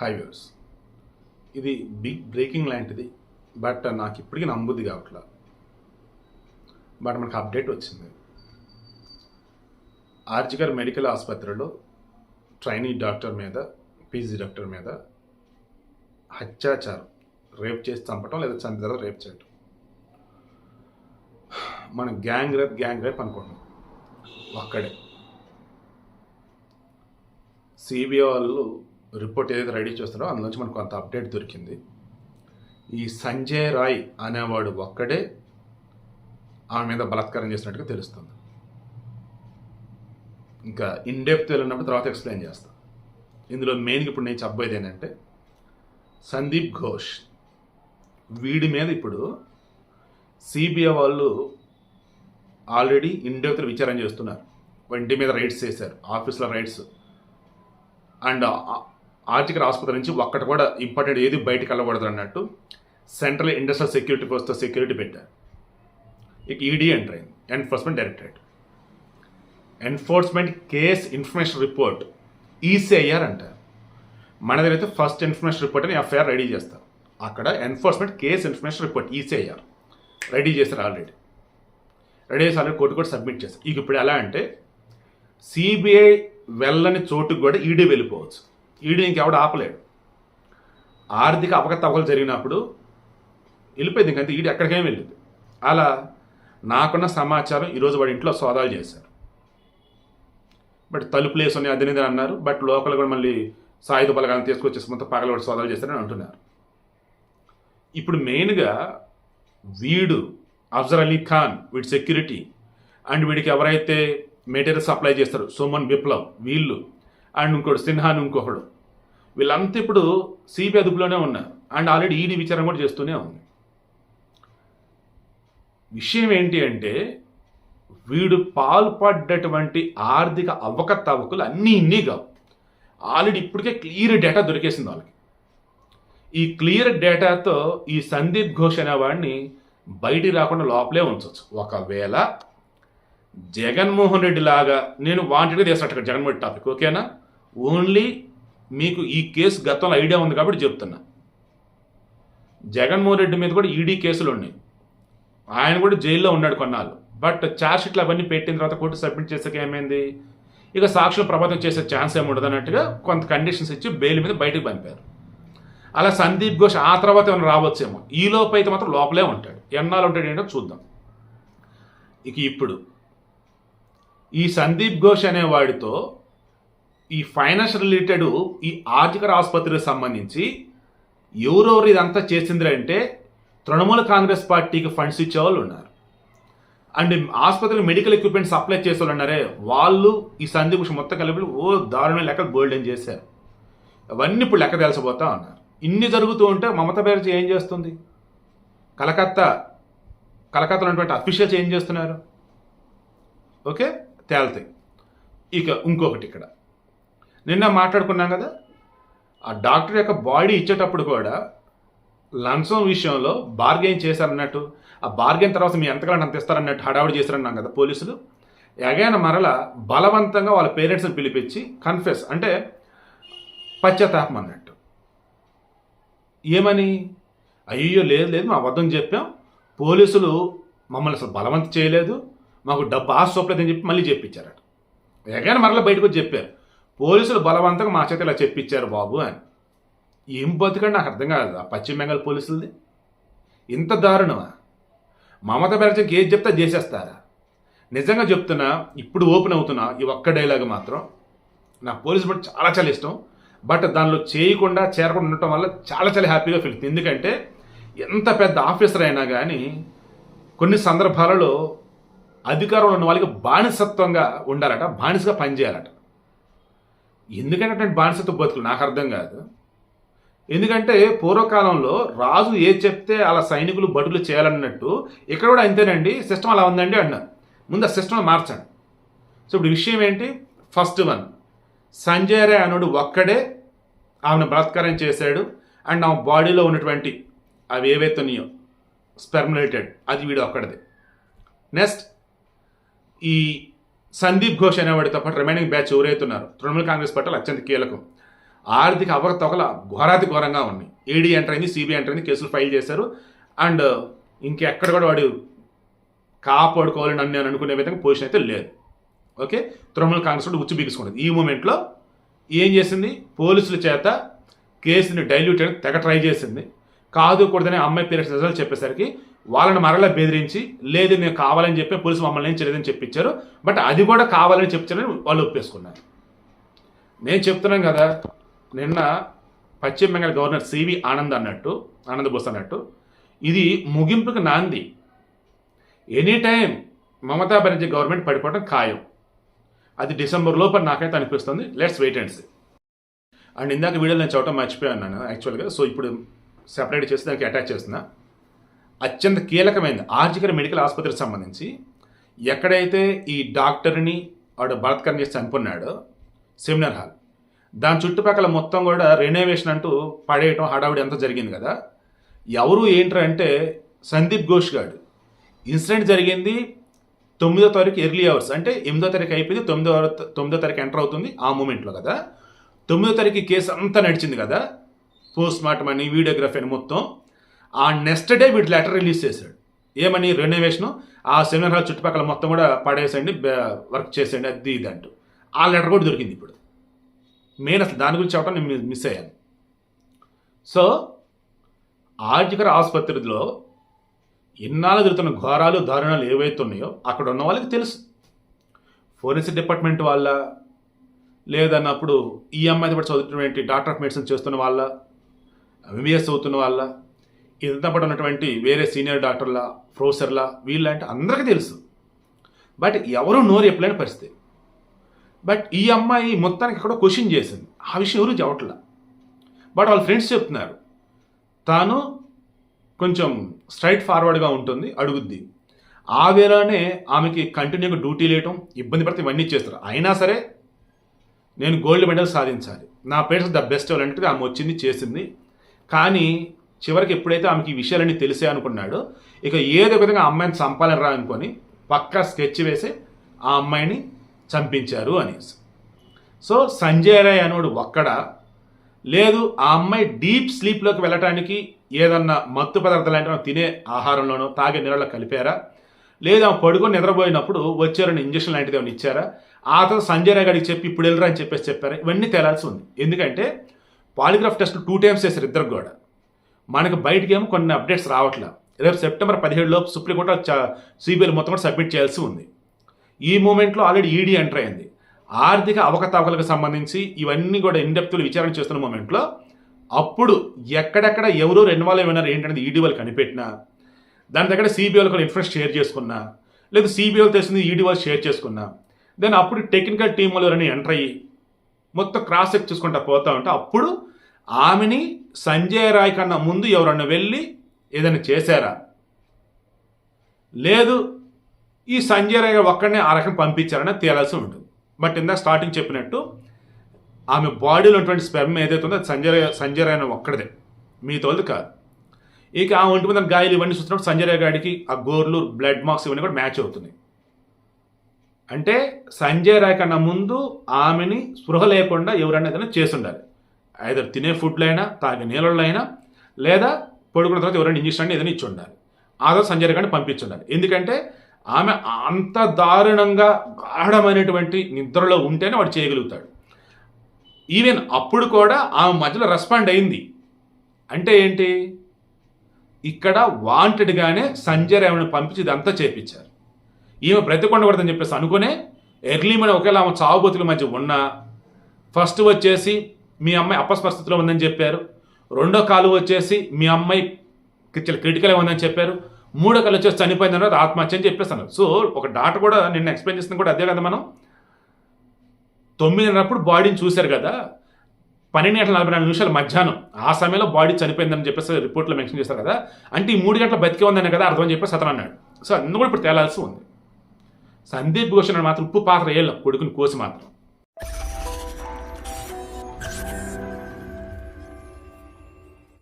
High views ఇది big breaking లాంటిది. But నాకు ఇప్పటికీ నమ్ముద్ది కావట్లా బట్ మనకు అప్డేట్ వచ్చింది. ఆర్జికర్ మెడికల్ ఆసుపత్రిలో ట్రైనీ డాక్టర్ మీద పీజీ డాక్టర్ మీద హత్యాచారం రేప్ చేసి చంపటం లేదా చంపిన తర్వాత రేప్ చేయటం. మనం గ్యాంగ్ రేప్ గ్యాంగ్ రేప్ అనుకుంటున్నాం ఒక్కడే. సిబిఐ వాళ్ళు రిపోర్ట్ ఏదైతే రెడీ చేస్తారో అందులోంచి మనకు కొంత అప్డేట్ దొరికింది. ఈ సంజయ్ రాయ్ అనేవాడు ఒక్కడే ఆమె మీద బలాత్కారం చేసినట్టుగా తెలుస్తుంది. ఇంకా ఇన్డెప్త్ వెళ్ళినప్పుడు తర్వాత ఎక్స్ప్లెయిన్ చేస్తాను ఇందులో మెయిన్గా ఇప్పుడు నేను చెప్పబోయేది ఏంటంటే సందీప్ ఘోష్ వీడి మీద ఇప్పుడు సిబిఐ వాళ్ళు ఆల్రెడీ ఇన్ విచారం విచారణ చేస్తున్నారు. ఇంటి మీద రైడ్స్ చేశారు ఆఫీస్లో రైడ్స్ అండ్ ఆర్టికల్ ఆసుపత్రి నుంచి ఒక్కటి కూడా ఇంపార్టెంట్ ఏది బయటకు వెళ్ళకూడదు అన్నట్టు సెంట్రల్ ఇండస్ట్రియల్ సెక్యూరిటీ ఫోర్స్తో సెక్యూరిటీ పెట్టారు. ఇక ఈడీ ఎంటర్ అయింది enforcement directorate enforcement case information report ECIR అంటారు. మన దగ్గర అయితే ఫస్ట్ ఇన్ఫర్మేషన్ రిపోర్ట్ అని ఎఫ్ఐఆర్ రెడీ చేస్తారు. అక్కడ enforcement case information report ECIR ready చేశారు ఆల్రెడీ రెడీ చేసి ఆల్రెడీ కోర్టు కూడా సబ్మిట్ చేస్తారు ఇక ఇప్పుడు ఎలా అంటే సిబిఐ వెళ్ళని చోటుకు కూడా ఈడీ వెళ్ళిపోవచ్చు. ఈడు ఇంకెవడ ఆపలేడు. ఆర్థిక అవకతవకలు జరిగినప్పుడు వెళ్ళిపోయింది ఇంకంతే ఈడు ఎక్కడికేం వెళ్ళింది. అలా నాకున్న సమాచారం ఈరోజు వాడి ఇంట్లో సోదాలు చేశారు. బట్ తలుపులు ఉన్నాయి అది అన్నారు. బట్ లోకల్ కూడా మళ్ళీ సాయుధ బలగాలను తీసుకొచ్చేసి మొత్తం పగలవాడి సోదాలు చేస్తారని అంటున్నారు. ఇప్పుడు మెయిన్గా వీడు అఫ్జర్ అలీ ఖాన్ వీడి సెక్యూరిటీ అండ్ వీడికి ఎవరైతే మెటీరియల్ సప్లై చేస్తారు సుమన్ విప్లవ్ వీళ్ళు అండ్ ఇంకోడు సిన్హాను ఇంకొకడు. వీళ్ళంతా ఇప్పుడు సిబిఐ అదుపులోనే ఉన్నారు. అండ్ ఆల్రెడీ ఈడీ విచారణ కూడా చేస్తూనే ఉంది. విషయం ఏంటి అంటే వీడు పాల్పడ్డటువంటి ఆర్థిక అవకతవకలు అన్నీ ఇన్ని కావు. ఆల్రెడీ ఇప్పటికే క్లియర్ డేటా దొరికేసింది వాళ్ళకి. ఈ క్లియర్ డేటాతో ఈ సందీప్ ఘోష్ అనేవాడిని బయటికి రాకుండా లోపలే ఉంచవచ్చు ఒకవేళ జగన్మోహన్ రెడ్డి లాగా నేను వాంటెడ్గా చేసినట్టు జగన్మోహన్ రెడ్డి టాపిక్ ఓకేనా ఓన్లీ మీకు ఈ కేసు గతంలో ఐడియా ఉంది కాబట్టి చెప్తున్నా. జగన్మోహన్ రెడ్డి మీద కూడా ఈడీ కేసులు ఉన్నాయి. ఆయన కూడా జైల్లో ఉన్నాడు కొన్నాళ్ళు. బట్ ఛార్జ్ షీట్లు అవన్నీ పెట్టిన తర్వాత కోర్టు సబ్మిట్ చేసాక ఏమైంది? ఇక సాక్షులు ప్రభావితం చేసే ఛాన్స్ ఏమి ఉండదు అన్నట్టుగా కొంత కండిషన్స్ ఇచ్చి బెయిల్ మీద బయటకు పంపారు. అలా సందీప్ ఘోష్ ఆ తర్వాత ఏమైనా రావచ్చేమో? ఈ లోపు అయితే మాత్రం లోపలే ఉంటాడు. ఎన్నాళ్ళు ఉంటాడు ఏంటో చూద్దాం. ఇక ఇప్పుడు ఈ సందీప్ ఘోష్ అనే వాడితో ఈ ఫైనాన్స్ రిలేటెడ్ ఈ ఆర్థిక ఆసుపత్రికి సంబంధించి ఎవరెవరు ఇదంతా చేసింది అంటే తృణమూల కాంగ్రెస్ పార్టీకి ఫండ్స్ ఇచ్చేవాళ్ళు ఉన్నారు. అండ్ ఆసుపత్రికి మెడికల్ ఎక్విప్మెంట్ సప్లై చేసే వాళ్ళు ఉన్నారే వాళ్ళు ఈ సందీప్ మొత్తం కలిపి ఓ దారుణ లెక్కలు బోల్డెన్ చేశారు. అవన్నీ ఇప్పుడు లెక్క తెలిసిపోతా ఉన్నారు. ఇన్ని జరుగుతూ ఉంటే మమతా బెనర్జీ ఏం చేస్తుంది? కలకత్తా కలకత్తాలో ఉన్నటువంటి అఫీషియల్స్ ఏం చేస్తున్నారు? ఓకే? తేలుతాయి. ఇక ఇంకొకటి ఇక్కడ. నిన్న మాట్లాడుకున్నాం కదా? ఆ డాక్టర్ యొక్క బాడీ ఇచ్చేటప్పుడు కూడా లంచం విషయంలో బార్గెన్ చేశారన్నట్టు ఆ బార్గెన్ తర్వాత మీ ఎంతకాలం అంత ఇస్తారన్నట్టు హడావుడి చేశారన్నాం కదా పోలీసులు. ఎగైన మరల బలవంతంగా వాళ్ళ పేరెంట్స్ని పిలిపించి కన్ఫెస్ అంటే పశ్చాత్తాపం అన్నట్టు. ఏమని? అయ్యో లేదు లేదు మా అబద్ధం చెప్పాం. పోలీసులు మమ్మల్ని అసలు బలవంత చేయలేదు. మాకు డబ్బు ఆశ చూపలేదని చెప్పి మళ్ళీ చెప్పించారట. ఎగైన మరల బయటకు వచ్చి చెప్పారు. పోలీసులు బలవంతంగా మా చేత ఇలా చెప్పించారు బాబు అని. ఏం బతుకండి నాకు అర్థం కాదు ఆ పశ్చిమ బెంగాల్ పోలీసులది? ఇంత దారుణమా? మమతా బెనర్జీకి ఏది చెప్తే చేసేస్తారా? నిజంగా చెప్తున్నా ఇప్పుడు ఓపెన్ అవుతున్నా ఈ ఒక్క డైలాగ్ మాత్రం నా పోలీసు బట్టి చాలా చాలా ఇష్టం. బట్ దానిలో చేయకుండా చేరకుండా ఉండటం వల్ల చాలా చాలా హ్యాపీగా ఫీల్ అవుతుంది. ఎందుకంటే ఎంత పెద్ద ఆఫీసర్ అయినా కానీ కొన్ని సందర్భాలలో అధికారంలో ఉన్న వాళ్ళకి బానిసత్వంగా ఉండాలట బానిసగా పనిచేయాలట. ఎందుకంటే అటువంటి బానిసత్వ బతుకులు? నాకు అర్థం కాదు. ఎందుకంటే పూర్వకాలంలో రాజు ఏ చెప్తే అలా సైనికులు బడులు చేయాలన్నట్టు ఇక్కడ కూడా అంతేనండి సిస్టమ్ అలా ఉందండి అన్నారు. ముందు ఆ సిస్టమ్ మార్చండి. సో ఇప్పుడు విషయం ఏంటి? ఫస్ట్ వన్ సంజయ్ రే అనుడు ఒక్కడే ఆమెను బలాత్కారం చేశాడు అండ్ ఆమె బాడీలో ఉన్నటువంటి అవి ఏవైతే ఉన్నాయో స్పెర్మ్ రిలేటెడ్ అది వీడు ఒక్కడిదే. నెక్స్ట్ ఈ సందీప్ ఘోష్ అనేవాడితో పాటు రిమైనింగ్ బ్యాచ్ ఎవరైతున్నారు తృణమూల్ కాంగ్రెస్ పార్టీలు అత్యంత కీలకం. ఆర్థిక అవకతవకల ఘోరాతి ఘోరంగా ఉన్నాయి. ఈడీ ఎంటర్ అయింది సిబిఐ ఎంటర్ అయింది కేసులు ఫైల్ చేశారు. అండ్ ఇంకెక్కడ కూడా వాడు కాపాడుకోవాలని నన్ను నేను అనుకునే విధంగా పొజిషన్ అయితే లేదు. ఓకే? తృణమూల్ కాంగ్రెస్ కూడా ఉచ్చి బిగుసుకున్నది. ఈ మూమెంట్లో ఏం చేసింది? పోలీసుల చేత కేసుని డైల్యూట్ చేయడం తెగ ట్రై చేసింది. కాదు కూడదని అమ్మాయి పేరెంట్స్ రిజల్ట్ చెప్పేసరికి వాళ్ళని మరలా బెదిరించి లేదు నేను కావాలని చెప్పి పోలీసు మమ్మల్ని ఏం చేయలేదని చెప్పించారు బట్ అది కూడా కావాలని చెప్తారని వాళ్ళు ఒప్పేసుకున్నారు. నేను చెప్తున్నాను కదా నిన్న పశ్చిమ బెంగాల్ గవర్నర్ సివి ఆనంద్ అన్నట్టు ఆనంద్ బోస్ అన్నట్టు ఇది ముగింపుకు నాంది. Any time Mamata Banerjee government పడిపోవడం ఖాయం. అది డిసెంబర్ లోపల నాకైతే అనిపిస్తుంది. Let's wait and see. And ఇందాక వీడియోలో నేను చెప్పడం మర్చిపోయాను నేను యాక్చువల్గా. సో ఇప్పుడు సెపరేట్ చేసి దానికి అటాచ్ చేస్తున్నా. అత్యంత కీలకమైనది ఆర్జికర్ మెడికల్ ఆసుపత్రికి సంబంధించి ఎక్కడైతే ఈ డాక్టర్ని వాడు బలాత్కారం చేసి చనిపోన్నాడో సెమినార్ హాల్. దాని చుట్టుపక్కల మొత్తం కూడా రెనోవేషన్ అంటూ పడేయటం హడావిడి అంతా జరిగింది కదా. ఎవరు ఏంట్రా అంటే సందీప్ ఘోష్ గారు ఇన్సిడెంట్ జరిగింది తొమ్మిదో తారీఖు ఎర్లీ అవర్స్ అంటే ఎనిమిదో తారీఖు అయిపోయింది తొమ్మిదో తొమ్మిదో తారీఖు ఎంటర్ అవుతుంది ఆ మూమెంట్లో కదా. తొమ్మిదో తారీఖు కేసు అంతా నడిచింది కదా. పోస్ట్ మార్టం అని వీడియోగ్రఫీ అని మొత్తం ఆ నెక్స్ట్ డే వీడు లెటర్ రిలీజ్ చేశాడు. ఏమని? రెనోవేషన్? ఆ సెమినార్ హాల్ చుట్టుపక్కల మొత్తం కూడా పడేసండి వర్క్ చేసేయండి అది ఇది అంటూ. ఆ లెటర్ కూడా దొరికింది ఇప్పుడు. మెయిన్ అసలు దాని గురించి చెప్పడం నేను మిస్ అయ్యాను. సో ఆర్జికర ఆసుపత్రిలో ఇన్నాళ్ళు జరుగుతున్న ఘోరాలు దారుణాలు ఏవైతే ఉన్నాయో అక్కడ ఉన్న వాళ్ళకి తెలుసు. ఫోరెన్సిక్ డిపార్ట్మెంట్ వాళ్ళ లేదన్నప్పుడు ఈ అమ్మాయి పడి చదువుతున్నటువంటి డాక్టర్ ఆఫ్ మెడిసిన్ చేస్తున్న వాళ్ళ ఎంబీఎస్ అవుతున్న వాళ్ళ ఇదంతా పాటు ఉన్నటువంటి వేరే సీనియర్ డాక్టర్ల ప్రొఫెసర్ల వీళ్ళంటే అందరికీ తెలుసు. బట్ ఎవరు నోరు చెప్పలేని పరిస్థితి. బట్ ఈ అమ్మాయి మొత్తానికి ఎక్కడో క్వశ్చన్ చేసింది. ఆ విషయం ఎవరు చెప్పట్లా? బట్ వాళ్ళ ఫ్రెండ్స్ చెప్తున్నారు. తాను కొంచెం స్ట్రైట్ ఫార్వర్డ్గా ఉంటుంది అడుగుద్ది. ఆ వేళనే ఆమెకి కంటిన్యూగా డ్యూటీ లేయటం ఇబ్బంది పడితే ఇవన్నీ చేస్తారు. అయినా సరే నేను గోల్డ్ మెడల్ సాధించాలి. నా పేరెంట్స్ ద బెస్ట్ అవ్వాలంటే ఆమె వచ్చింది చేసింది. కానీ చివరికి ఎప్పుడైతే ఆమెకి ఈ విషయాలన్నీ తెలిసే అనుకున్నాడో ఇక ఏదో విధంగా ఆ అమ్మాయిని చంపాలని రా అనుకొని పక్కా స్కెచ్ వేసి ఆ అమ్మాయిని చంపించారు అనేసి. సో సంజయ్ రాయ్ అనోడు ఒక్కడ. లేదు ఆ అమ్మాయి డీప్ స్లీప్లోకి వెళ్ళటానికి ఏదన్నా మత్తు పదార్థాలు అంటే తినే ఆహారంలోనో తాగే నీళ్ళలో కలిపారా? లేదా ఆమె పడుకొని నిద్రపోయినప్పుడు వచ్చారని ఇంజక్షన్ లాంటిది ఏమైనా ఇచ్చారా? ఆ తర్వాత సంజయ్ రాయ్ గారికి చెప్పి ఇప్పుడు వెళ్ళరా అని చెప్పేసి చెప్పారా? ఇవన్నీ తేలాల్సి ఉంది. ఎందుకంటే పాలిగ్రాఫ్ టెస్ట్ టూ టైమ్స్ చేశారు ఇద్దరు కూడా. మనకు బయటికి ఏమో కొన్ని అప్డేట్స్ రావట్లే. రేపు సెప్టెంబర్ పదిహేడులోపు సుప్రీంకోర్టు సిబిఐలు మొత్తం కూడా సబ్మిట్ చేయాల్సి ఉంది. ఈ మూమెంట్లో ఆల్రెడీ ఈడీ ఎంటర్ అయింది. ఆర్థిక అవకతవకలకు సంబంధించి ఇవన్నీ కూడా ఇండెప్త్లు విచారణ చేస్తున్న మూమెంట్లో అప్పుడు ఎక్కడెక్కడ ఎవరు ఇన్వాల్వ్ అయినారు ఏంటనేది ఈడీ వాళ్ళు కనిపెట్టినా దాని దగ్గర సిబిఐలు కూడా ఇన్ఫ్రెన్స్ షేర్ చేసుకున్నా లేదు సిబిఐలు తెలిసింది ఈడీ వాళ్ళు షేర్ చేసుకున్నా దెన్ అప్పుడు టెక్నికల్ టీం వాళ్ళు ఎవరైనా ఎంటర్ అయ్యి మొత్తం క్రాస్ చెక్ చూసుకుంటా పోతా ఉంటే. అప్పుడు ఆమెని సంజయ్ రాయ్ కన్నా ముందు ఎవరన్నా వెళ్ళి ఏదైనా చేశారా? లేదు ఈ సంజయ్ రాయ్ ఒక్కడనే ఆ రకం పంపించారని తేలాల్సి ఉంటుంది. బట్ ఇందాక స్టార్టింగ్ చెప్పినట్టు ఆమె బాడీలో ఉన్నటువంటి స్పెర్మ్ ఏదైతే ఉందో అది సంజయ్ సంజయ్ రాయ్ ఒక్కడదే ఒక్కడిదే. మీతోది కాదు. ఇక ఆ ఒంటి మీద గాయాలు ఇవన్నీ చూస్తున్నప్పుడు సంజయ్ రాయ్ గారికి ఆ గోర్లు బ్లడ్ మార్క్స్ ఇవన్నీ కూడా మ్యాచ్ అవుతున్నాయి. అంటే సంజయ్ రాయ్ కన్నా ముందు ఆమెని స్పృహ లేకుండా ఎవరైనా ఏదైనా చేసి ఉండాలి ఐదర్ తినే ఫుడ్లైనా అయినా తాగే నీళ్ళలో అయినా లేదా పడుకున్న తర్వాత ఎవరైనా ఇంజక్షన్ అయినా ఏదైనా ఇచ్చి ఉండాలి ఆ తర్వాత సంజయ్ రాయ్ పంపించి ఉండాలి ఎందుకంటే ఆమె అంత దారుణంగా గాఢమైనటువంటి నిద్రలో ఉంటేనే వాడు చేయగలుగుతాడు. ఈవెన్ అప్పుడు కూడా ఆమె మధ్యలో రెస్పాండ్ అయింది. అంటే ఏంటి? ఇక్కడ వాంటెడ్గానే సంజయ్ రాయ్ పంపించి ఇదంతా చేపించారు. ఈమె బ్రతికొండకూడదని చెప్పేసి అనుకునే ఎర్లీ మన ఒకేలా ఆమె చావుబతుల మధ్య ఉన్నా ఫస్ట్ వచ్చేసి మీ అమ్మాయి అపస్పరిస్థితిలో ఉందని చెప్పారు రెండో కాలు వచ్చేసి మీ అమ్మాయి క్రిటికల్ ఉందని చెప్పారు మూడో కాలు వచ్చేసి చనిపోయిన తర్వాత ఆత్మహత్య అని చెప్పేస్తాను సో ఒక డాక్టర్ కూడా నిన్న ఎక్స్ప్లెయిన్ చేసిన కూడా అదే కదా మనం? తొమ్మిదిన్నరప్పుడు బాడీని చూశారు కదా పన్నెండు గంటల నలభై నాలుగు నిమిషాలు మధ్యాహ్నం ఆ సమయంలో బాడీ చనిపోయిందని చెప్పేసి రిపోర్ట్లో మెన్షన్ చేస్తారు కదా అంటే ఈ మూడు గంటల బతికే ఉందని కదా అర్థం అని చెప్పేసి అతను అన్నాడు. సో అందుకు కూడా ఇప్పుడు తేలాల్సి ఉంది. సందీప్ ఘోష్ మాత్రం ఉప్పు పాత్ర వేయాలి కొడుకుని కోసి మాత్రం.